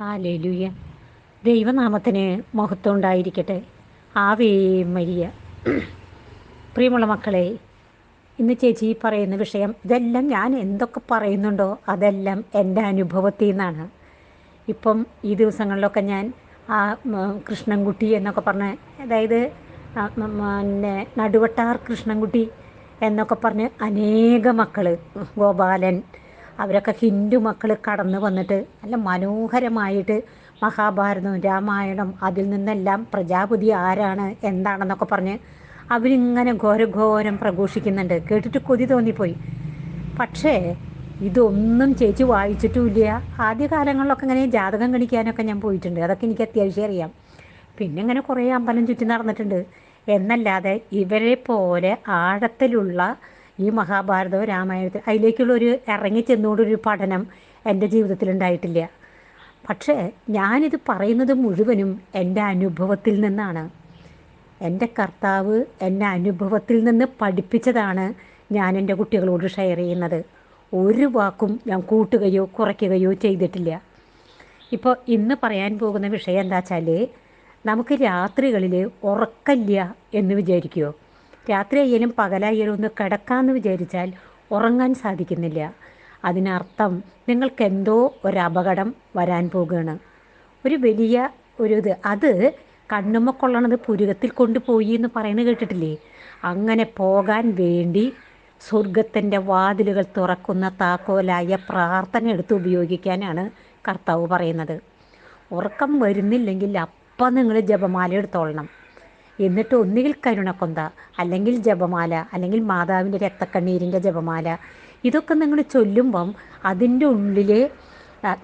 Hallelujah. ദൈവനാമത്തിന് മഹത്വം ഉണ്ടായിരിക്കട്ടെ. Ave Maria. പ്രിയമുള്ള മക്കളെ ഇന്ന് ചേച്ചി പറയുന്ന വിഷയം ഇതെല്ലാം ഞാൻ എന്തൊക്കെ പറയുന്നുണ്ടോ അതെല്ലാം എന്റെ അനുഭവത്തിൽ നിന്നാണ്. ഇപ്പം ഈ ദിവസങ്ങളിലൊക്കെ ഞാൻ ആ കൃഷ്ണൻകുട്ടി എന്നൊക്കെ പറഞ്ഞ് അതായത് പിന്നെ നടുവട്ടാർ കൃഷ്ണൻകുട്ടി എന്നൊക്കെ പറഞ്ഞ് അനേക മക്കൾ ഗോപാലൻ അവരൊക്കെ ഹിന്ദു മക്കൾ കടന്നു വന്നിട്ട് നല്ല മനോഹരമായിട്ട് മഹാഭാരതം രാമായണം അതിൽ നിന്നെല്ലാം പ്രജാപതി ആരാണ് എന്താണെന്നൊക്കെ പറഞ്ഞ് അവരിങ്ങനെ ഘോരഘോരം പ്രഘോഷിക്കുന്നുണ്ട്. കേട്ടിട്ട് കൊതി തോന്നിപ്പോയി. പക്ഷേ ഇതൊന്നും ചേച്ചി വായിച്ചിട്ടുമില്ല. ആദ്യ കാലങ്ങളിലൊക്കെ ഇങ്ങനെ ജാതകം കണിക്കാനൊക്കെ ഞാൻ പോയിട്ടുണ്ട്. അതൊക്കെ എനിക്ക് അത്യാവശ്യം അറിയാം. പിന്നെ ഇങ്ങനെ കുറേ അമ്പലം ചുറ്റി നടന്നിട്ടുണ്ട്. എന്നല്ലാതെ ഇവരെ പോലെ ആഴത്തിലുള്ള ഈ മഹാഭാരതവും രാമായണത്തിൽ അതിലേക്കുള്ളൊരു ഇറങ്ങി ചെന്നുകൊണ്ടൊരു പഠനം എന്റെ ജീവിതത്തിൽ ഉണ്ടായിട്ടില്ല പക്ഷേ ഞാനിത് പറയുന്നത് മുഴുവനും എന്റെ അനുഭവത്തിൽ നിന്നാണ്. എന്റെ കർത്താവ് എന്റെ അനുഭവത്തിൽ നിന്ന് പഠിപ്പിച്ചതാണ് ഞാൻ എന്റെ കുട്ടികളോട് ഷെയർ ചെയ്യുന്നത്. ഒരു വാക്കും ഞാൻ കൂട്ടുകയോ കുറയ്ക്കുകയോ ചെയ്തിട്ടില്ല. ഇപ്പോൾ ഇന്ന് പറയാൻ പോകുന്ന വിഷയം എന്താ വെച്ചാൽ നമുക്ക് രാത്രികളിൽ ഉറക്കല്ല എന്ന് വിചാരിക്കുമോ രാത്രി ആയാലും പകലായാലും ഒന്ന് കിടക്കാമെന്ന് വിചാരിച്ചാൽ ഉറങ്ങാൻ സാധിക്കുന്നില്ല. അതിനർത്ഥം നിങ്ങൾക്കെന്തോ ഒരപകടം വരാൻ പോകുകയാണ് ഒരു വലിയ ഒരു ഇത് അത് കണ്ണുമ്മക്കൊള്ളണത് പുരുകത്തിൽ കൊണ്ടുപോയി എന്ന് പറയുന്നത് കേട്ടിട്ടില്ലേ? അങ്ങനെ പോകാൻ വേണ്ടി സ്വർഗത്തിന്റെ വാതിലുകൾ തുറക്കുന്ന താക്കോലായ പ്രാർത്ഥന എടുത്ത് ഉപയോഗിക്കാനാണ് കർത്താവ് പറയുന്നത്. ഉറക്കം വരുന്നില്ലെങ്കിൽ അപ്പം നിങ്ങൾ ജപമാല എടുത്തോളണം. എന്നിട്ട് ഒന്നുകിൽ കരുണക്കൊന്ത അല്ലെങ്കിൽ ജപമാല അല്ലെങ്കിൽ മാതാവിന്റെ രക്തക്കണ്ണീരിന്റെ ജപമാല. ഇതൊക്കെ നിങ്ങൾ ചൊല്ലുമ്പം അതിന്റെ ഉള്ളിലെ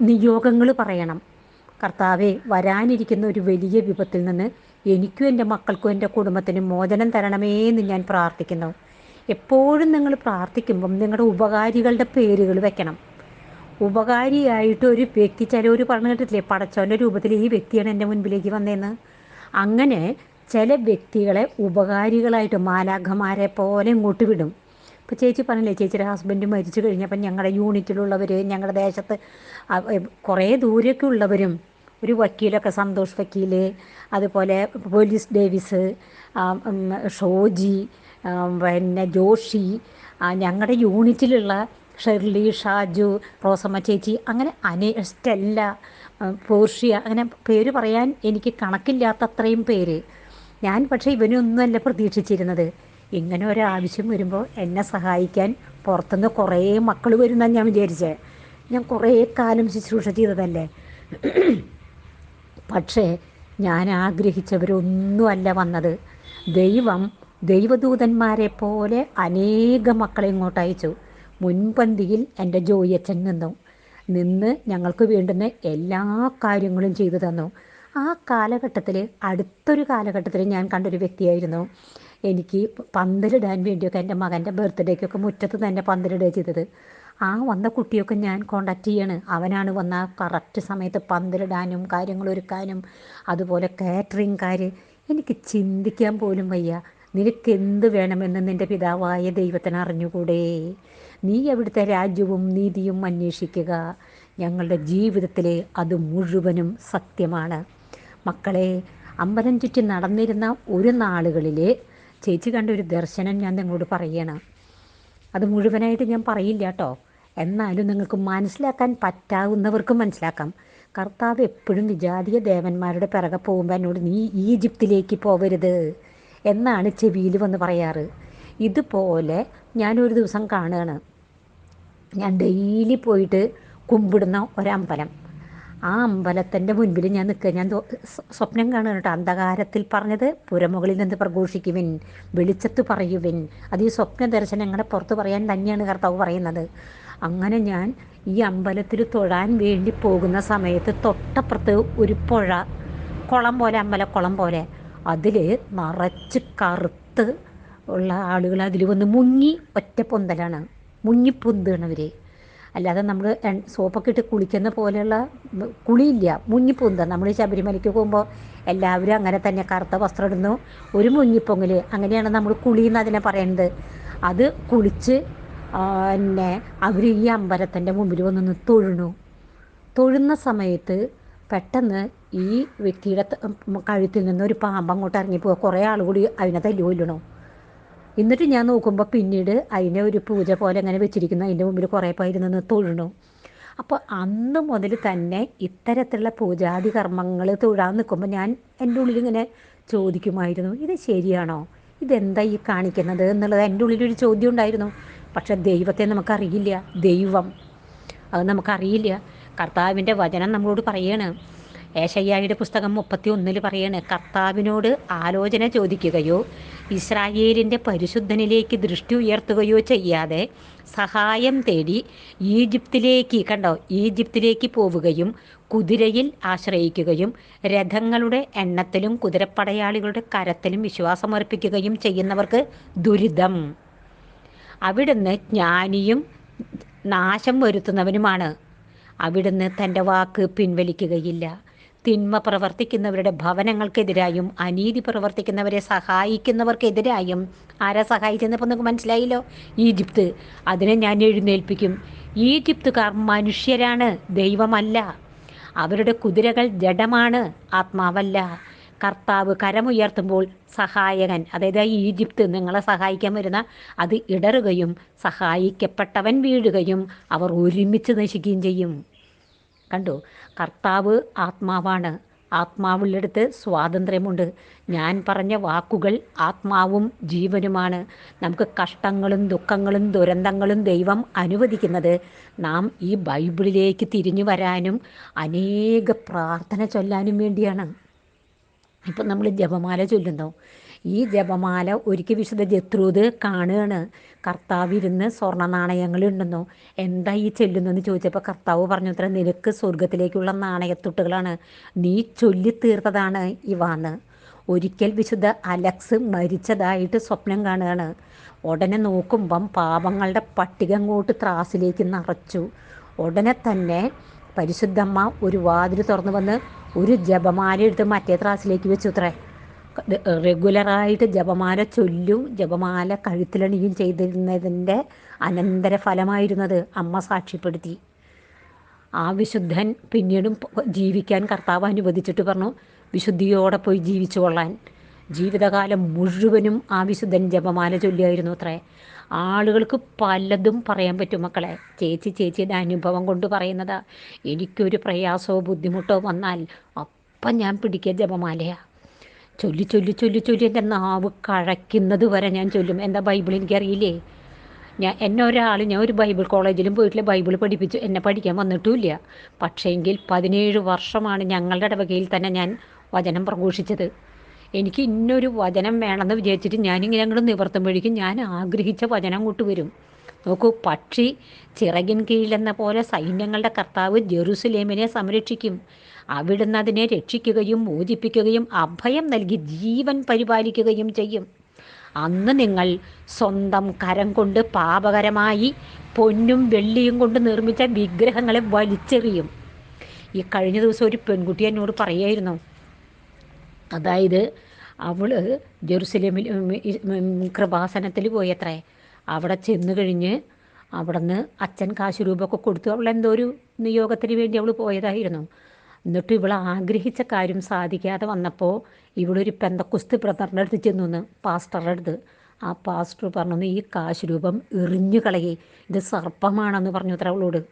നിയോഗങ്ങൾ പറയണം. കർത്താവെ വരാനിരിക്കുന്ന ഒരു വലിയ വിപത്തിൽ നിന്ന് എനിക്കും എന്റെ മക്കൾക്കും എന്റെ കുടുംബത്തിനും മോചനം തരണമേ എന്ന് ഞാൻ പ്രാർത്ഥിക്കുന്നു. എപ്പോഴും നിങ്ങൾ പ്രാർത്ഥിക്കുമ്പം നിങ്ങളുടെ ഉപകാരികളുടെ പേരുകൾ വെക്കണം. ഉപകാരിയായിട്ട് ഒരു വ്യക്തി ചിലവർ പറഞ്ഞു കേട്ടിട്ടില്ലേ പടച്ചോന്റെ രൂപത്തിൽ ഈ വ്യക്തിയാണ് എന്റെ മുൻപിലേക്ക് വന്നതെന്ന്? അങ്ങനെ ചില വ്യക്തികളെ ഉപകാരികളായിട്ട് മാലാഖമാരെ പോലെ ഇങ്ങോട്ട് വിടും. ഇപ്പോൾ ചേച്ചി പറഞ്ഞില്ലേ ചേച്ചിയുടെ ഹസ്ബൻഡ് മരിച്ചു കഴിഞ്ഞപ്പോൾ ഞങ്ങളുടെ യൂണിറ്റിലുള്ളവർ ഞങ്ങളുടെ ദേശത്ത് കുറേ ദൂരെയൊക്കെ ഉള്ളവരും ഒരു വക്കീലൊക്കെ സന്തോഷ് വക്കീൽ അതുപോലെ പോലീസ് ഡേവിസ് ഷോജി പിന്നെ ജോഷി ഞങ്ങളുടെ യൂണിറ്റിലുള്ള ഷെർലി ഷാജു റോസമ്മ ചേച്ചി അങ്ങനെ അനേ സ്റ്റെല്ല പോർഷ്യ അങ്ങനെ പേര് പറയാൻ എനിക്ക് കണക്കില്ലാത്ത അത്രയും പേര്. ഞാൻ പക്ഷേ ഇവനൊന്നുമല്ല പ്രതീക്ഷിച്ചിരുന്നത്. ഇങ്ങനെ ഒരാവശ്യം വരുമ്പോൾ എന്നെ സഹായിക്കാൻ പുറത്തുനിന്ന് കുറേ മക്കൾ വരുന്നാണ് ഞാൻ വിചാരിച്ചേ. ഞാൻ കുറേ കാലം ശുശ്രൂഷ ചെയ്തതല്ലേ. പക്ഷേ ഞാൻ ആഗ്രഹിച്ചവരൊന്നുമല്ല വന്നത്. ദൈവം ദൈവദൂതന്മാരെ പോലെ അനേക മക്കളെ ഇങ്ങോട്ട് അയച്ചു. മുൻപന്തിയിൽ എന്റെ ജോയിയച്ഛൻ നിന്നു. നിന്ന് ഞങ്ങൾക്ക് വേണ്ടുന്ന എല്ലാ കാര്യങ്ങളും ചെയ്തു തന്നു. ആ കാലഘട്ടത്തിൽ അടുത്തൊരു കാലഘട്ടത്തിൽ ഞാൻ കണ്ടൊരു വ്യക്തിയായിരുന്നു. എനിക്ക് പന്തലിടാൻ വേണ്ടിയൊക്കെ എന്റെ മകന്റെ ബർത്ത്ഡേക്കൊക്കെ മുറ്റത്ത് തന്നെ പന്തലിടുക ചെയ്തത്. ആ വന്ന കുട്ടിയൊക്കെ ഞാൻ കോണ്ടാക്ട് ചെയ്യാണ്. അവനാണ് വന്ന കറക്റ്റ് സമയത്ത് പന്തലിടാനും കാര്യങ്ങൾ ഒരുക്കാനും അതുപോലെ കാറ്ററിംഗ് കാര്. എനിക്ക് ചിന്തിക്കാൻ പോലും വയ്യ. നിനക്ക് എന്ത് വേണമെന്ന് നിന്റെ പിതാവായ ദൈവത്തിന് അറിഞ്ഞുകൂടെ? നീ എവിടുത്തെ രാജ്യവും നീതിയും അന്വേഷിക്കുക. ഞങ്ങളുടെ ജീവിതത്തിലെ അത് മുഴുവനും സത്യമാണ്. മക്കളെ അമ്പലം ചുറ്റി നടന്നിരുന്ന ഒരു നാളുകളിൽ ചേച്ചി കണ്ട ഒരു ദർശനം ഞാൻ നിങ്ങളോട് പറയണം. അത് മുഴുവനായിട്ട് ഞാൻ പറയില്ല കേട്ടോ. എന്നാലും നിങ്ങൾക്ക് മനസ്സിലാക്കാൻ പറ്റാവുന്നവർക്ക് മനസ്സിലാക്കാം. കർത്താവ് എപ്പോഴും വിജാതീയ ദേവന്മാരുടെ പിറകെ പോകുമ്പോൾ എന്നോട് നീ ഈജിപ്തിലേക്ക് പോവരുത് എന്നാണ് ചെവിയിൽ വന്ന് പറയാറ്. ഇതുപോലെ ഞാനൊരു ദിവസം കാണുകയാണ്. ഞാൻ ഡെയിലി പോയിട്ട് കുമ്പിടുന്ന ഒരമ്പലം. ആ അമ്പലത്തിന്റെ മുൻപിൽ ഞാൻ നിൽക്കുക. ഞാൻ സ്വപ്നം കാണുക കേട്ടോ. അന്ധകാരത്തിൽ പറഞ്ഞത് പുരമുകളിൽ നിന്ന് പ്രഘോഷിക്കുവിൻ വെളിച്ചത്ത് പറയുവിൻ. അത് ഈ സ്വപ്ന ദർശനങ്ങളെ പുറത്ത് പറയാൻ തന്നെയാണ് കർത്താവ് പറയുന്നത്. അങ്ങനെ ഞാൻ ഈ അമ്പലത്തിൽ തൊഴാൻ വേണ്ടി പോകുന്ന സമയത്ത് തൊട്ടപ്പുറത്ത് ഒരു പുഴ കുളം പോലെ അമ്പലക്കുളം പോലെ. അതിൽ നിറച്ച് കറുത്ത് ഉള്ള ആളുകൾ അതിൽ വന്ന് മുങ്ങി ഒറ്റ പൊന്തലാണ്. മുങ്ങിപ്പൊന്താണ് അവർ അല്ലാതെ നമ്മൾ സോപ്പൊക്കെ ഇട്ട് കുളിക്കുന്ന പോലെയുള്ള കുളിയില്ല. മുങ്ങിപ്പൊന്ത? നമ്മൾ ശബരിമലയ്ക്ക് പോകുമ്പോൾ എല്ലാവരും അങ്ങനെ തന്നെ കറുത്ത വസ്ത്രം ഇടുന്നു. ഒരു മുങ്ങിപ്പൊങ്ങൽ അങ്ങനെയാണ് നമ്മൾ കുളി എന്ന് അതിനെ പറയുന്നത് അത് കുളിച്ച് പിന്നെ അവർ ഈ അമ്പലത്തിന്റെ മുമ്പിൽ വന്നൊന്ന് തൊഴുണു. തൊഴുന്ന സമയത്ത് പെട്ടെന്ന് ഈ വ്യക്തിയുടെ കഴുത്തിൽ നിന്ന് ഒരു പാമ്പ് അങ്ങോട്ട് ഇറങ്ങിപ്പോവുക കുറേ ആൾ കൂടി അതിനെ തല്ലുകൊല്ലണോ എന്നിട്ട് ഞാൻ നോക്കുമ്പോൾ പിന്നീട് അതിനെ ഒരു പൂജ പോലെ അങ്ങനെ വെച്ചിരിക്കുന്നു. അതിന്റെ മുമ്പിൽ കുറേ പേര് നിന്ന് തൊഴണു അപ്പോൾ അന്ന് മുതൽ തന്നെ ഇത്തരത്തിലുള്ള പൂജാതി കർമ്മങ്ങൾ തൊഴാൻ നിൽക്കുമ്പോൾ ഞാൻ എന്റെ ഉള്ളിൽ ഇങ്ങനെ ചോദിക്കുമായിരുന്നു. ഇത് ശരിയാണോ? ഇതെന്താ ഈ കാണിക്കുന്നത് എന്നുള്ളത് എന്റെ ഉള്ളിലൊരു ചോദ്യം ഉണ്ടായിരുന്നു. പക്ഷെ ദൈവത്തെ നമുക്കറിയില്ല. ദൈവം. അത് നമുക്കറിയില്ല. കർത്താവിന്റെ വചനം നമ്മളോട് പറയാണ്. ഏഷയ്യായുടെ പുസ്തകം മുപ്പത്തി ഒന്നിൽ പറയാണ് കർത്താവിനോട് ആലോചന ചോദിക്കുകയോ ഇസ്രായേലിന്റെ പരിശുദ്ധനിലേക്ക് ദൃഷ്ടി ഉയർത്തുകയോ ചെയ്യാതെ സഹായം തേടി ഈജിപ്തിലേക്ക് കണ്ടോ ഈജിപ്തിലേക്ക് പോവുകയും കുതിരയിൽ ആശ്രയിക്കുകയും രഥങ്ങളുടെ എണ്ണത്തിലും കുതിരപ്പടയാളികളുടെ കരത്തിലും വിശ്വാസമർപ്പിക്കുകയും ചെയ്യുന്നവർക്ക് ദുരിതം. അവിടുന്ന് ജ്ഞാനിയും നാശം വരുത്തുന്നവനുമാണ്. അവിടുന്ന് തന്റെ വാക്ക് പിൻവലിക്കുകയില്ല. തിന്മ പ്രവർത്തിക്കുന്നവരുടെ ഭവനങ്ങൾക്കെതിരായും അനീതി പ്രവർത്തിക്കുന്നവരെ സഹായിക്കുന്നവർക്കെതിരായും ആരാ സഹായിച്ചെന്നപ്പോൾ നിങ്ങൾക്ക് മനസ്സിലായില്ലോ? ഈജിപ്ത്. അതിനെ ഞാൻ എഴുന്നേൽപ്പിക്കും. ഈജിപ്തുകാർ മനുഷ്യരാണ് ദൈവമല്ല. അവരുടെ കുതിരകൾ ജഡമാണ് ആത്മാവല്ല. കർത്താവ് കരമുയർത്തുമ്പോൾ സഹായകൻ അതായത് ഈജിപ്ത് നിങ്ങളെ സഹായിക്കാൻ വരുന്ന അത് ഇടറുകയും സഹായിക്കപ്പെട്ടവൻ വീഴുകയും അവർ ഒരുമിച്ച് നശിക്കുകയും ചെയ്യും. കണ്ടു? കർത്താവ് ആത്മാവാണ്. ആത്മാവുള്ളിടത്ത് സ്വാതന്ത്ര്യമുണ്ട്. ഞാൻ പറഞ്ഞ വാക്കുകൾ ആത്മാവും ജീവനുമാണ്. നമുക്ക് കഷ്ടങ്ങളും ദുഃഖങ്ങളും ദുരന്തങ്ങളും ദൈവം അനുവദിക്കുന്നത്. നാം ഈ ബൈബിളിലേക്ക് തിരിഞ്ഞു വരാനും അനേക പ്രാർത്ഥന ചൊല്ലാനും വേണ്ടിയാണ്. ഇപ്പം നമ്മൾ ജപമാല ചൊല്ലുന്നു. ഈ ജപമാല ഒരിക്കൽ വിശുദ്ധ ജത്രൂത് കാണുകയാണ്. കർത്താവ് ഇരുന്ന് സ്വർണ നാണയങ്ങൾ ഉണ്ടെന്നോ എന്താ ഈ ചെല്ലുന്നെന്ന് ചോദിച്ചപ്പോൾ കർത്താവ് പറഞ്ഞു ഇത്ര നിനക്ക് സ്വർഗത്തിലേക്കുള്ള നാണയത്തുട്ടുകളാണ്. നീ ചൊല്ലി തീർത്തതാണ് ഇവാന്ന്. ഒരിക്കൽ വിശുദ്ധ അലക്സ് മരിച്ചതായിട്ട് സ്വപ്നം കാണുകയാണ്. ഉടനെ നോക്കുമ്പം പാപങ്ങളുടെ പട്ടിക അങ്ങോട്ട് ത്രാസിലേക്ക് നിറച്ചു. ഉടനെ തന്നെ പരിശുദ്ധമ്മ ഒരു വാതിൽ തുറന്നു വന്ന് ഒരു ജപമാല എടുത്ത് മറ്റേ ത്രാസിലേക്ക് വെച്ചു. അത്രേ റെഗുലറായിട്ട് ജപമാല ചൊല്ലും ജപമാല കഴുത്തിലണിയും ചെയ്തിരുന്നതിന്റെ അനന്തര ഫലമായിരുന്നത് അമ്മ സാക്ഷ്യപ്പെടുത്തി. ആ വിശുദ്ധൻ പിന്നീടും ജീവിക്കാൻ കർത്താവ് അനുവദിച്ചിട്ട് പറഞ്ഞു വിശുദ്ധിയോടെ പോയി ജീവിച്ചു കൊള്ളാൻ. ജീവിതകാലം മുഴുവനും ആ വിശുദ്ധൻ ജപമാല ചൊല്ലിയായിരുന്നു അത്രേ. ആളുകൾക്ക് പലതും പറയാൻ പറ്റും മക്കളെ. ചേച്ചി ചേച്ചിയുടെ അനുഭവം കൊണ്ട് പറയുന്നതാ എനിക്കൊരു പ്രയാസമോ ബുദ്ധിമുട്ടോ വന്നാൽ അപ്പം ഞാൻ പിടിക്കുക ജപമാലയാണ് ചൊല്ലി ചൊല്ലി ചൊല്ലി ചൊല്ലി എന്റെ നാവ് കഴയ്ക്കുന്നത് വരെ ഞാൻ ചൊല്ലും. എന്താ ബൈബിൾ എനിക്കറിയില്ലേ? ഞാൻ എന്നെ ഒരാൾ ഞാൻ ഒരു ബൈബിൾ കോളേജിലും പോയിട്ടില്ല ബൈബിൾ പഠിപ്പിച്ചു. എന്നെ പഠിക്കാൻ വന്നിട്ടുമില്ല. പക്ഷേങ്കിൽ പതിനേഴ് വർഷമാണ് ഞങ്ങളുടെ ഇടവകയിൽ തന്നെ ഞാൻ വചനം പ്രഘോഷിച്ചത്. എനിക്ക് ഇന്നൊരു വചനം വേണമെന്ന് വിചാരിച്ചിട്ട് ഞാനിങ്ങനെ അങ്ങോട്ട് നിവർത്തുമ്പോഴേക്കും ഞാൻ ആഗ്രഹിച്ച വചനം അങ്ങോട്ട് വരും. നോക്കൂ പക്ഷി ചിറകിൻ കീഴിലെന്ന പോലെ സൈന്യങ്ങളുടെ കർത്താവ് ജെറുസലേമിനെ സംരക്ഷിക്കും. അവിടുന്ന് അതിനെ രക്ഷിക്കുകയും മോചിപ്പിക്കുകയും അഭയം നൽകി ജീവൻ പരിപാലിക്കുകയും ചെയ്യും. അന്ന് നിങ്ങൾ സ്വന്തം കരം കൊണ്ട് പാപകരമായി പൊന്നും വെള്ളിയും കൊണ്ട് നിർമ്മിച്ച വിഗ്രഹങ്ങളെ വലിച്ചെറിയും. ഈ കഴിഞ്ഞ ദിവസം ഒരു പെൺകുട്ടി എന്നോട് പറയായിരുന്നു അതായത് അവൾ ജെറുസലേമിൽ കൃപാസനത്തിൽ പോയത്രേ അവിടെ ചെന്ന് കഴിഞ്ഞ് അവിടെ നിന്ന് അച്ഛൻ കാശ് രൂപമൊക്കെ കൊടുത്തു അവൾ എന്തോ ഒരു നിയോഗത്തിന് വേണ്ടി അവൾ പോയതായിരുന്നു. എന്നിട്ട് ഇവൾ ആഗ്രഹിച്ച കാര്യം സാധിക്കാതെ വന്നപ്പോൾ ഇവളൊരു പെന്തക്കുസ്തി ബ്രദറിന്റെ അടുത്ത് ചെന്നു പാസ്റ്ററുടെ അടുത്ത് ആ പാസ്റ്റർ പറഞ്ഞു ഈ കാശ് രൂപം എറിഞ്ഞു കളയേ. ഇത് സർപ്പമാണെന്ന് പറഞ്ഞു അത്ര അവളോട്.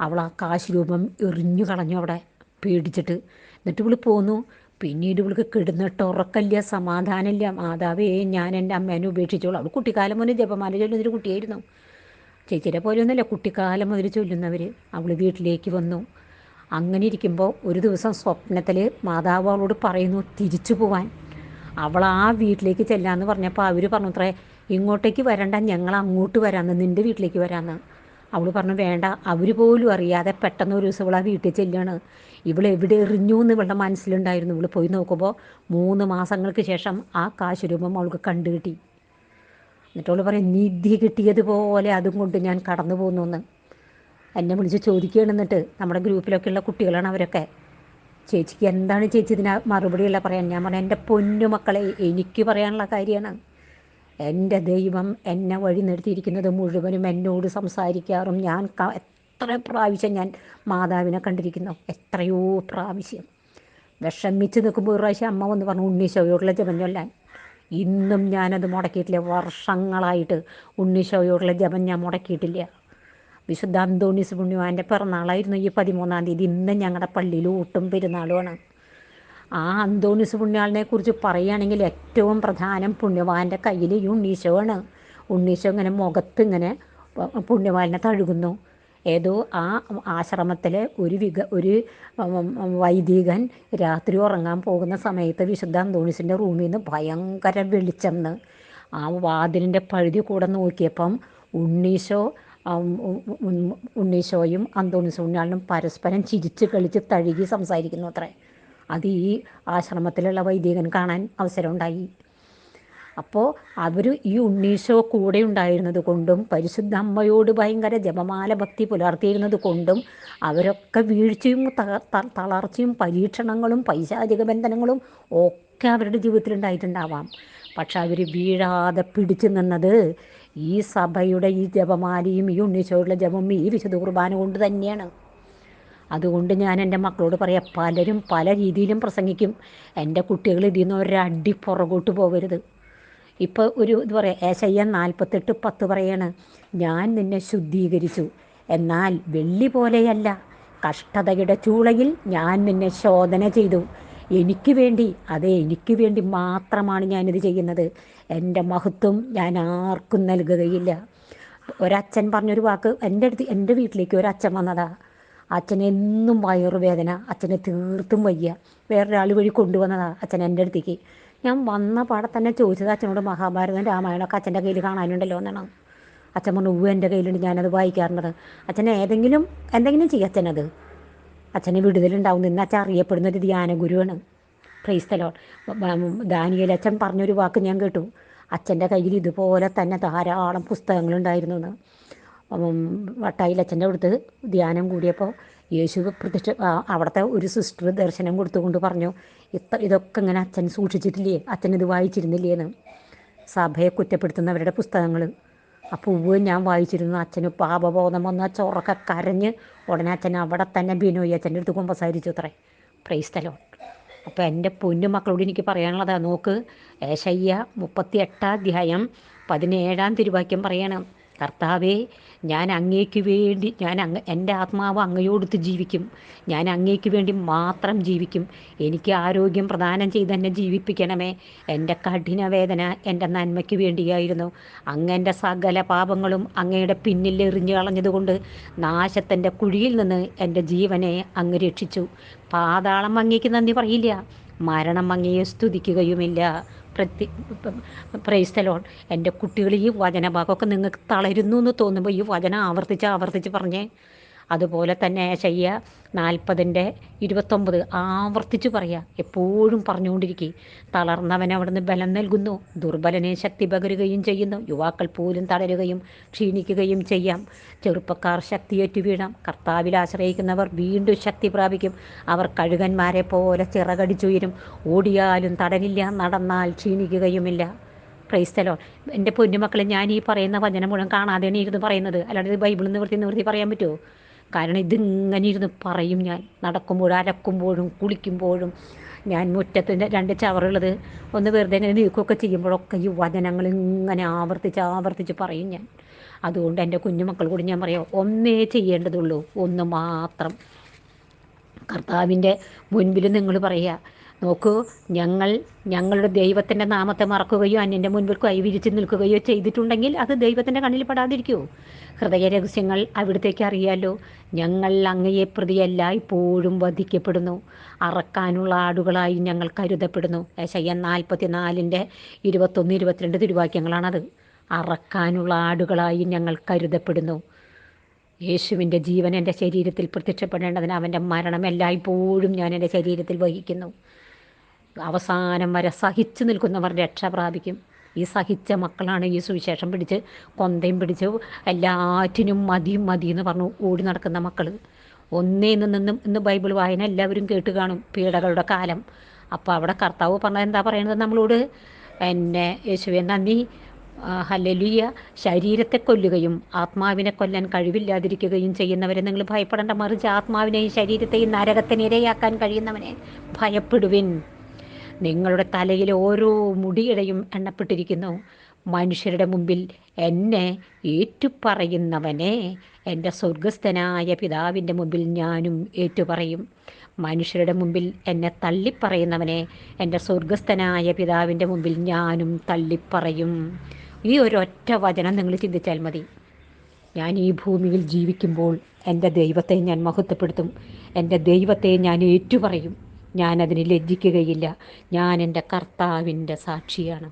അവൾ ആ കാശ് രൂപം എറിഞ്ഞു കളഞ്ഞു അവിടെ പേടിച്ചിട്ട്. എന്നിട്ട് ഇവൾ പോന്നു. പിന്നീട് ഇവൾക്ക് കിടന്നിട്ട് ഉറക്കല്ല സമാധാനമില്ല. മാതാവേ ഞാൻ എന്റെ അമ്മേനെ ഉപേക്ഷിച്ചോളൂ. അവൾ കുട്ടിക്കാലം മുതൽ ജപമാല ചൊല്ലുന്നൊരു കുട്ടിയായിരുന്നു. ചേച്ചിയുടെ പോലെയൊന്നുമല്ല കുട്ടിക്കാലം മുതൽ ചൊല്ലുന്നവർ അവൾ വീട്ടിലേക്ക് വന്നു. അങ്ങനെ ഇരിക്കുമ്പോൾ ഒരു ദിവസം സ്വപ്നത്തിൽ മാതാവ് അവളോട് പറയുന്നു തിരിച്ചു പോവാൻ. അവൾ ആ വീട്ടിലേക്ക് ചെല്ലാമെന്ന് പറഞ്ഞപ്പോൾ അവർ പറഞ്ഞു അത്രേ ഇങ്ങോട്ടേക്ക് വരണ്ട ഞങ്ങൾ അങ്ങോട്ട് വരാമെന്ന് നിന്റെ വീട്ടിലേക്ക് വരാമെന്ന് അവൾ പറഞ്ഞു വേണ്ട അവർ പോലും അറിയാതെ പെട്ടെന്ന് ഒരു ദിവസം അവൾ ആ വീട്ടിൽ ചെല്ലുകയാണ് ഇവൾ എവിടെ എറിഞ്ഞു എന്ന് ഇവളുടെ മനസ്സിലുണ്ടായിരുന്നു. ഇവൾ പോയി നോക്കുമ്പോൾ മൂന്ന് മാസങ്ങൾക്ക് ശേഷം ആ കാശ് രൂപം അവൾക്ക് കണ്ടു കിട്ടി. എന്നിട്ട് അവൾ പറയും നിധി കിട്ടിയതുപോലെ അതും കൊണ്ട് ഞാൻ കടന്നു പോകുന്നു എന്ന്. എന്നെ വിളിച്ച് ചോദിക്കുകയാണ് എന്നിട്ട് നമ്മുടെ ഗ്രൂപ്പിലൊക്കെയുള്ള കുട്ടികളാണ് അവരൊക്കെ. ചേച്ചിക്ക് എന്താണ് ചേച്ചി ഇതിന് മറുപടിയുള്ള പറയാൻ? ഞാൻ പറഞ്ഞു എന്റെ പൊന്നു മക്കളെ എനിക്ക് പറയാനുള്ള കാര്യമാണ്. എന്റെ ദൈവം എന്നെ വഴി നിർത്തിയിരിക്കുന്നത് മുഴുവനും എന്നോട് സംസാരിക്കാറും ഞാൻ എത്ര പ്രാവശ്യം ഞാൻ മാതാവിനെ കണ്ടിരിക്കുന്നു? എത്രയോ പ്രാവശ്യം. വിഷമിച്ച് നിൽക്കുമ്പോൾ ഒരു പ്രാവശ്യം അമ്മ വന്ന് പറഞ്ഞു ഉണ്ണീശോയോടുള്ള ജപം ചൊല്ലാൻ. ഇന്നും ഞാനത് മുടക്കിയിട്ടില്ല. വർഷങ്ങളായിട്ട് ഉണ്ണീശോയോടുള്ള ജപം ഞാൻ മുടക്കിയിട്ടില്ല. വിശുദ്ധ അന്തോണീസ് പുണ്യവാന്റെ പിറന്നാളായിരുന്നു ഈ പതിമൂന്നാം തീയതി. ഇന്ന് ഞങ്ങളുടെ പള്ളിയിൽ ഊട്ടും പെരുന്നാളുമാണ്. ആ അന്തോണീസ് പുണ്യാളിനെ കുറിച്ച് പറയുകയാണെങ്കിൽ ഏറ്റവും പ്രധാനം പുണ്യവാന്റെ കയ്യിൽ ഈ ഉണ്ണീശോ ആണ് ഉണ്ണീശോ ഇങ്ങനെ മുഖത്ത് ഇങ്ങനെ പുണ്യവാലിനെ തഴുകുന്നു. ഏതോ ആ ആശ്രമത്തിലെ ഒരു വിക ഒരു വൈദികൻ രാത്രി ഉറങ്ങാൻ പോകുന്ന സമയത്ത് വിശുദ്ധ അന്തോണിസിന്റെ റൂമിൽ നിന്ന് ഭയങ്കര വെളിച്ചെന്ന് ആ വാതിലിന്റെ പഴുതി കൂടെ നോക്കിയപ്പം ഉണ്ണീശോ ഉണ്ണീശോയും അന്തോണിസ് ഉണ്ണിയാളിനും പരസ്പരം ചിരിച്ച് കളിച്ച് തഴുകി സംസാരിക്കുന്നു അത്രേ. അത് ഈ ആശ്രമത്തിലുള്ള വൈദികൻ കാണാൻ അവസരമുണ്ടായി. അപ്പോൾ അവർ ഈ ഉണ്ണീശോ കൂടെ ഉണ്ടായിരുന്നത് കൊണ്ടും പരിശുദ്ധ അമ്മയോട് ഭയങ്കര ജപമാല ഭക്തി പുലർത്തിയിരുന്നത് കൊണ്ടും അവരൊക്കെ വീഴ്ചയും തളർച്ചയും പരീക്ഷണങ്ങളും പൈശാചിക ബന്ധനങ്ങളും ഒക്കെ അവരുടെ ജീവിതത്തിൽ ഉണ്ടായിട്ടുണ്ടാവാം. പക്ഷെ അവർ വീഴാതെ പിടിച്ചു നിന്നത് ഈ സഭയുടെ ഈ ജപമാലയും ഈ ഉണ്ണീശോയുടെ ജപം ഈ വിശുദ്ധ കുർബാന കൊണ്ട് തന്നെയാണ്. അതുകൊണ്ട് ഞാൻ എന്റെ മക്കളോട് പറയാം പലരും പല രീതിയിലും പ്രസംഗിക്കും. എന്റെ കുട്ടികൾ ഇതിൽ നിന്ന് ഒരടി പുറകോട്ട് പോകരുത്. ഇപ്പോൾ ഒരു ഇത് പറയാം. ഏശയ്യ നാൽപ്പത്തെട്ട് പത്ത് പറയാണ് ഞാൻ നിന്നെ ശുദ്ധീകരിച്ചു. എന്നാൽ വെള്ളി പോലെയല്ല കഷ്ടതയുടെ ചൂളയിൽ ഞാൻ നിന്നെ ശോധന ചെയ്തു. എനിക്ക് വേണ്ടി അതെ എനിക്ക് വേണ്ടി മാത്രമാണ് ഞാനിത് ചെയ്യുന്നത്. എന്റെ മഹത്വം ഞാൻ ആർക്കും നൽകുകയില്ല. ഒരച്ഛൻ പറഞ്ഞൊരു വാക്ക് എന്റെ അടുത്ത് എന്റെ വീട്ടിലേക്ക് ഒരച്ഛൻ വന്നതാ. അച്ഛനെന്നും വയറുവേദന അച്ഛനെ തീർത്തും വയ്യ. വേറൊരാൾ വഴി കൊണ്ടുവന്നതാ അച്ഛൻ എന്റെ അടുത്തേക്ക്. ഞാൻ വന്ന പാടെ തന്നെ ചോദിച്ചത് അച്ഛനോട് മഹാഭാരതം രാമായണമൊക്കെ അച്ഛന്റെ കയ്യിൽ കാണാനുണ്ടല്ലോ എന്നാണ്. അച്ഛൻ പറഞ്ഞു ഉവ്വ് എന്റെ കയ്യിലുണ്ട് ഞാനത് വായിക്കാറുണ്ട്. അച്ഛൻ ഏതെങ്കിലും എന്തെങ്കിലും ചെയ്യും അച്ഛനത് അച്ഛന് വിടുതലുണ്ടാവും. നിന്ന് അച്ഛൻ അറിയപ്പെടുന്ന ഒരു ധ്യാന ഗുരുവാണ് ക്രൈസ്തലോൺ ദാനിയൽ അച്ഛൻ പറഞ്ഞൊരു വാക്ക് ഞാൻ കേട്ടു. അച്ഛന്റെ കയ്യിൽ ഇതുപോലെ തന്നെ ധാരാളം പുസ്തകങ്ങളുണ്ടായിരുന്നു എന്ന്. വട്ടായിൽ അച്ഛന്റെ അടുത്ത് ധ്യാനം കൂടിയപ്പോൾ യേശു പ്രത്യക്ഷ അവിടുത്തെ ഒരു സിസ്റ്റർ ദർശനം കൊടുത്തുകൊണ്ട് പറഞ്ഞു ഇത്ര ഇതൊക്കെ ഇങ്ങനെ അച്ഛൻ സൂക്ഷിച്ചിട്ടില്ലേ? അച്ഛൻ ഇത് വായിച്ചിരുന്നില്ലേ എന്ന് സഭയെ കുറ്റപ്പെടുത്തുന്നവരുടെ പുസ്തകങ്ങൾ അപ്പോൾ പൂവ് ഞാൻ വായിച്ചിരുന്നു. അച്ഛന് പാപബോധം വന്ന. ചോറൊക്കെ കരഞ്ഞ് ഉടനെ അച്ഛൻ അവിടെ തന്നെ ബിനോയി അച്ഛന്റെ അടുത്ത് കുമ്പസാരിച്ചു. അത്രേ പ്രൈസ്തലോ അപ്പോൾ എന്റെ പൊന്നു മക്കളോട് എനിക്ക് പറയാനുള്ളതാ നോക്ക് ഏശയ്യ മുപ്പത്തി എട്ടാം അധ്യായം പതിനേഴാം തിരുവാക്യം പറയണം. കർത്താവേ ഞാൻ അങ്ങേക്ക് വേണ്ടി ഞാൻ അങ്ങ് എന്റെ ആത്മാവ് അങ്ങയോടുത്ത് ജീവിക്കും. ഞാൻ അങ്ങേക്ക് വേണ്ടി മാത്രം ജീവിക്കും. എനിക്ക് ആരോഗ്യം പ്രദാനം ചെയ്ത് എന്നെ ജീവിപ്പിക്കണമേ. എന്റെ കഠിന വേദന എന്റെ നന്മയ്ക്ക് വേണ്ടിയായിരുന്നു. അങ്ങന്റെ സകല പാപങ്ങളും അങ്ങയുടെ പിന്നിൽ എറിഞ്ഞു കളഞ്ഞതുകൊണ്ട് നാശത്തിന്റെ കുഴിയിൽ നിന്ന് എന്റെ ജീവനെ അങ്ങ് രക്ഷിച്ചു. പാതാളം അങ്ങേക്ക് നന്ദി പറയില്ല. മരണം അങ്ങയെ സ്തുതിക്കുകയുമില്ല. പ്രതി പ്രൈസ്തലോൺ. എന്റെ കുട്ടികൾ ഈ വചനഭാഗമൊക്കെ നിങ്ങൾക്ക് തളരുന്നു എന്ന് തോന്നുമ്പോൾ ഈ വചനം ആവർത്തിച്ച് ആവർത്തിച്ച് പറഞ്ഞേ. അതുപോലെ തന്നെ ചെയ്യുക നാൽപ്പതിന്റെ ഇരുപത്തൊമ്പത് ആവർത്തിച്ച് പറയുക. എപ്പോഴും പറഞ്ഞുകൊണ്ടിരിക്കുക തളർന്നവൻ അവിടുന്ന് ബലം നൽകുന്നു. ദുർബലനെ ശക്തി പകരുകയും ചെയ്യുന്നു. യുവാക്കൾ പോലും തളരുകയും ക്ഷീണിക്കുകയും ചെയ്യാം. ചെറുപ്പക്കാർ ശക്തിയേറ്റു വീഴാം കർത്താവിൽ ആശ്രയിക്കുന്നവർ വീണ്ടും ശക്തി പ്രാപിക്കും. അവർ കഴുകന്മാരെ പോലെ ചിറകടിച്ചുയരും. ഓടിയാലും തടലില്ല നടന്നാൽ ക്ഷീണിക്കുകയുമില്ല. ക്രൈസ്തലോ എന്റെ പൊന്നുമക്കളെ ഞാൻ ഈ പറയുന്ന വചനം മുഴുവൻ കാണാതെയാണ് ഇരുന്ന് പറയുന്നത്. അല്ലാണ്ട് ഇത് ബൈബിളിൽ നിവൃത്തി നിവൃത്തി പറയാൻ പറ്റുമോ? കാരണം ഇതിങ്ങനെ ഇരുന്ന് പറയും ഞാൻ. നടക്കുമ്പോഴും അലക്കുമ്പോഴും കുളിക്കുമ്പോഴും ഞാൻ മുറ്റത്തിന്റെ രണ്ട് ചവറുള്ളത് ഒന്ന് വെറുതെ ഇങ്ങനെ നീക്കുകയൊക്കെ ചെയ്യുമ്പോഴൊക്കെ ഈ വചനങ്ങൾ ഇങ്ങനെ ആവർത്തിച്ച് ആവർത്തിച്ച് പറയും ഞാൻ. അതുകൊണ്ട് എന്റെ കുഞ്ഞുമക്കൾ കൂടി ഞാൻ പറയാം ഒന്നേ ചെയ്യേണ്ടതുള്ളൂ ഒന്ന് മാത്രം. കർത്താവിന്റെ മുൻപിൽ നിങ്ങൾ പറയുക നോക്കൂ ഞങ്ങൾ ഞങ്ങളുടെ ദൈവത്തിന്റെ നാമത്തെ മറക്കുകയോ അന്യന്റെ മുൻപിൽ കൈവിരിച്ച് നിൽക്കുകയോ ചെയ്തിട്ടുണ്ടെങ്കിൽ അത് ദൈവത്തിന്റെ കണ്ണിൽ പെടാതിരിക്കുമോ ഹൃദയ രഹസ്യങ്ങൾ അവിടത്തേക്ക് അറിയാലോ. ഞങ്ങൾ അങ്ങയെ പ്രതിയല്ല ഇപ്പോഴും വധിക്കപ്പെടുന്നു. അറക്കാനുള്ള ആടുകളായി ഞങ്ങൾ കരുതപ്പെടുന്നു. ഏശയ്യ നാൽപ്പത്തി നാലിന്റെ ഇരുപത്തൊന്ന് ഇരുപത്തിരണ്ട് തിരുവാക്യങ്ങളാണത്. അറക്കാനുള്ള ആടുകളായി ഞങ്ങൾ കരുതപ്പെടുന്നു. യേശുവിന്റെ ജീവൻ എന്റെ ശരീരത്തിൽ പ്രത്യക്ഷപ്പെടേണ്ടതിന് അവന്റെ മരണം എല്ലായ്പ്പോഴും ഞാൻ എന്റെ ശരീരത്തിൽ വഹിക്കുന്നു. അവസാനം വരെ സഹിച്ചു നിൽക്കുന്നവർ രക്ഷ പ്രാപിക്കും. ഈ സഹിച്ച മക്കളാണ് ഈ സുവിശേഷം പിടിച്ച് കൊന്തയും പിടിച്ച് എല്ലാറ്റിനും മതിയും മതി എന്ന് പറഞ്ഞു ഓടി നടക്കുന്ന മക്കൾ ഒന്നേ നിന്നും ഇന്ന് ബൈബിൾ വായന എല്ലാവരും കേട്ട് കാണും പീഡകളുടെ കാലം. അപ്പോൾ അവിടെ കർത്താവ് പറഞ്ഞത് എന്താ പറയണത് നമ്മളോട്? എന്നെ യേശുവെ നന്ദി. ഹലലിയ ശരീരത്തെ കൊല്ലുകയും ആത്മാവിനെ കൊല്ലാൻ കഴിവില്ലാതിരിക്കുകയും ചെയ്യുന്നവരെ നിങ്ങൾ ഭയപ്പെടേണ്ട. മറിച്ച് ആത്മാവിനെയും ശരീരത്തെയും നരകത്തിന് ഇരയാക്കാൻ കഴിയുന്നവനെ ഭയപ്പെടുവിൻ. നിങ്ങളുടെ തലയിലെ ഓരോ മുടിയിടയും എണ്ണപ്പെട്ടിരിക്കുന്നു. മനുഷ്യരുടെ മുമ്പിൽ എന്നെ ഏറ്റുപറയുന്നവനെ എന്റെ സ്വർഗസ്ഥനായ പിതാവിന്റെ മുമ്പിൽ ഞാനും ഏറ്റുപറയും. മനുഷ്യരുടെ മുമ്പിൽ എന്നെ തള്ളിപ്പറയുന്നവനെ എന്റെ സ്വർഗസ്ഥനായ പിതാവിന്റെ മുമ്പിൽ ഞാനും തള്ളിപ്പറയും. ഈ ഒരൊറ്റ വചനം നിങ്ങൾ ചിന്തിച്ചാൽ മതി. ഞാൻ ഈ ഭൂമിയിൽ ജീവിക്കുമ്പോൾ എന്റെ ദൈവത്തെ ഞാൻ മഹത്വപ്പെടുത്തും. എന്റെ ദൈവത്തെ ഞാൻ ഏറ്റുപറയും. ഞാനതിന് ലജ്ജിക്കുകയില്ല. ഞാൻ എന്റെ കർത്താവിന്റെ സാക്ഷിയാണ്.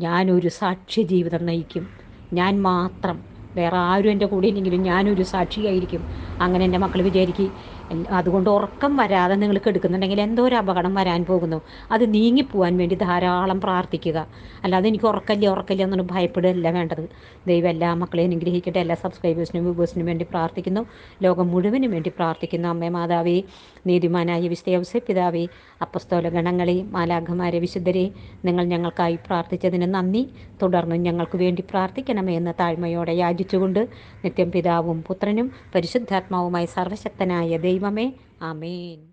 ഞാനൊരു സാക്ഷ്യ ജീവിതം നയിക്കും. ഞാൻ മാത്രം. വേറെ ആരും എന്റെ കൂടെ ഇല്ലെങ്കിലും ഞാനൊരു സാക്ഷിയായിരിക്കും. അങ്ങനെ എന്റെ മക്കൾ വിചാരിക്കും അതുകൊണ്ട് ഉറക്കം വരാതെ നിങ്ങൾക്ക് കെടുക്കുന്നുണ്ടെങ്കിൽ എന്തോ ഒരു അപകടം വരാൻ പോകുന്നു. അത് നീങ്ങിപ്പോവാൻ വേണ്ടി ധാരാളം പ്രാർത്ഥിക്കുക. അല്ലാതെ എനിക്ക് ഉറക്കല്ലേ ഉറക്കല്ലേ എന്നൊന്നും ഭയപ്പെടുകയല്ല വേണ്ടത്. ദൈവം എല്ലാ മക്കളെയും അനുഗ്രഹിക്കട്ടെ എല്ലാ സബ്സ്ക്രൈബേഴ്സിനും വ്യൂവേഴ്സിനും വേണ്ടി പ്രാർത്ഥിക്കുന്നു. ലോകം മുഴുവനും വേണ്ടി പ്രാർത്ഥിക്കുന്നു. അമ്മേ മാതാവേ നീതിമാനായ വിശുദ്ധ പിതാവേ അപ്പസ്തോല ഗണങ്ങളെ മാലാഖമാരെ വിശുദ്ധരെ നിങ്ങൾ ഞങ്ങൾക്കായി പ്രാർത്ഥിച്ചതിന് നന്ദി. തുടർന്നും ഞങ്ങൾക്ക് വേണ്ടി പ്രാർത്ഥിക്കണമേ എന്ന് താഴ്മയോടെ യാചിച്ചുകൊണ്ട് നിത്യം പിതാവും പുത്രനും പരിശുദ്ധാത്മാവുമായി സർവശക്തനായ ദൈവമേ ആമേൻ